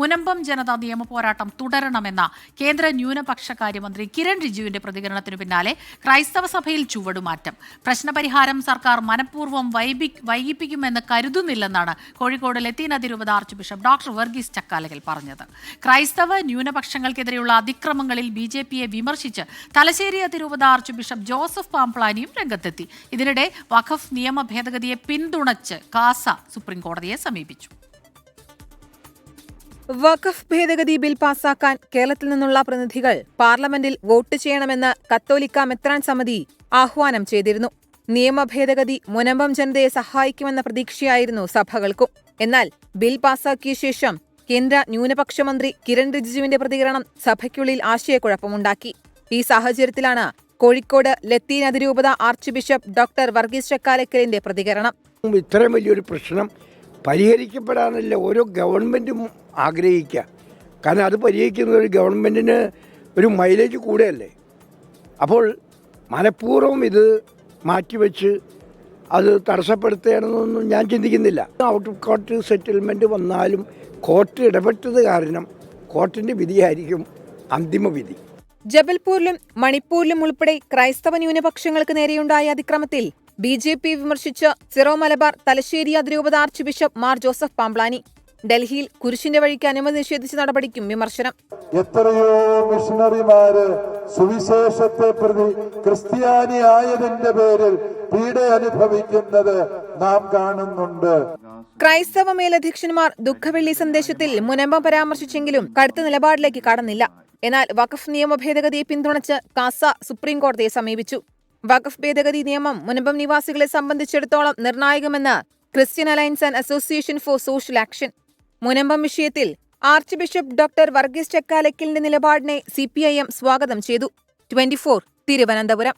മുനമ്പം ജനത നിയമപോരാട്ടം തുടരണമെന്ന കേന്ദ്ര ന്യൂനപക്ഷ കാര്യമന്ത്രി കിരൺ റിജിജുവിന്റെ പ്രതികരണത്തിനു പിന്നാലെ ക്രൈസ്തവ സഭയിൽ ചുവടുമാറ്റം. പ്രശ്നപരിഹാരം സർക്കാർ മനഃപൂർവം വൈകിപ്പിക്കുമെന്ന് കരുതുന്നില്ലെന്നാണ് കോഴിക്കോട് ലത്തീൻ archbishop doctor Varghese Chakkalakal പറഞ്ഞത്. ക്രൈസ്തവ ന്യൂനപക്ഷങ്ങൾക്കെതിരെയുള്ള അതിക്രമങ്ങളിൽ ബി ജെ പിയെ വിമർശിച്ച് തലശ്ശേരി അതിരൂപത ആർച്ച് ബിഷപ്പ് ജോസഫ് പാംപ്ലാനിയും രംഗത്തെത്തി. ഇതിനിടെ വഖഫ് നിയമ ഭേദഗതിയെ പിന്തുണച്ച് കാസ സുപ്രീംകോടതിയെ സമീപിച്ചു. വഖഫ് ഭേദഗതി ബിൽ പാസാക്കാൻ കേരളത്തിൽ നിന്നുള്ള പ്രതിനിധികൾ പാർലമെന്റിൽ വോട്ട് ചെയ്യണമെന്ന് കത്തോലിക്ക മെത്രാൻ സമിതി ആഹ്വാനം ചെയ്തിരുന്നു. നിയമ ഭേദഗതി മുനമ്പം ജനതയെ സഹായിക്കുമെന്ന പ്രതീക്ഷയായിരുന്നു സഭകൾക്കും. എന്നാൽ ബിൽ പാസാക്കിയ ശേഷം കേന്ദ്ര ന്യൂനപക്ഷ മന്ത്രി കിരൺ റിജിജുവിന്റെ പ്രതികരണം സഭയ്ക്കുള്ളിൽ ആശയക്കുഴപ്പമുണ്ടാക്കി. ഈ സാഹചര്യത്തിലാണ് കോഴിക്കോട് ലത്തീൻ അതിരൂപത ആർച്ച് ബിഷപ്പ് ഡോക്ടർ വർഗീസ് ചക്കാലക്കലിന്റെ പ്രതികരണം. ഇത്രയും വലിയൊരു പ്രശ്നം പരിഹരിക്കപ്പെടാനല്ല ഓരോ ഗവൺമെന്റും ആഗ്രഹിക്കുക. കാരണം അത് പരിഹരിക്കുന്നത് ഒരു ഗവൺമെന്റിന് ഒരു മൈലേജ് കൂടെയല്ലേ. അപ്പോൾ മനഃപൂർവം ഇത് മാറ്റിവെച്ച് അത് തടസ്സപ്പെടുത്തുകയാണെന്നൊന്നും ഞാൻ ചിന്തിക്കുന്നില്ല. ഔട്ട് ഓഫ് കോർട്ട് സെറ്റിൽമെന്റ് വന്നാലും കോർട്ട് ഇടപെട്ടത് കാരണം കോർട്ടിന്റെ വിധിയായിരിക്കും അന്തിമ വിധി. ജബൽപൂരിലും മണിപ്പൂരിലും ഉൾപ്പെടെ ക്രൈസ്തവ ന്യൂനപക്ഷങ്ങൾക്ക് നേരെയുണ്ടായ അതിക്രമത്തിൽ ബി ജെ പി വിമർശിച്ച് സിറോ മലബാർ തലശ്ശേരി അതിരൂപത ആർച്ച് ബിഷപ്പ് മാർ ജോസഫ് പാംപ്ലാനി ഡൽഹിയിൽ കുരിശിന്റെ വഴിക്ക് അനുമതി നിഷേധിച്ച നടപടിക്കും വിമർശനം. എത്രയോ മിഷണറിമാര് സുവിശേഷത്തെ പ്രതി ക്രിസ്ത്യാനി ആയതിന്റെ പേരിൽ പീഡ അനുഭവിക്കുന്നത് നാം കാണുന്നുണ്ട്. ക്രൈസ്തവ മേലധ്യക്ഷന്മാർ ദുഃഖവെള്ളി സന്ദേശത്തിൽ മുനമ്പം പരാമർശിച്ചെങ്കിലും കടുത്ത നിലപാടിലേക്ക് കടന്നില്ല. എന്നാൽ വഖഫ് നിയമ ഭേദഗതിയെ പിന്തുണച്ച് കാസ സുപ്രീം കോടതിയെ സമീപിച്ചു. വഖഫ് ഭേദഗതി നിയമം മുനമ്പം നിവാസികളെ സംബന്ധിച്ചിടത്തോളം നിർണായകമെന്ന് Christian alliance and association for social action. Munambam വിഷയത്തിൽ ആർച്ച് ബിഷപ്പ് ഡോക്ടർ വർഗീസ് ചക്കാലക്കലിന്റെ നിലപാടിനെ സിപിഐഎം സ്വാഗതം ചെയ്തു. ട്വന്റി തിരുവനന്തപുരം.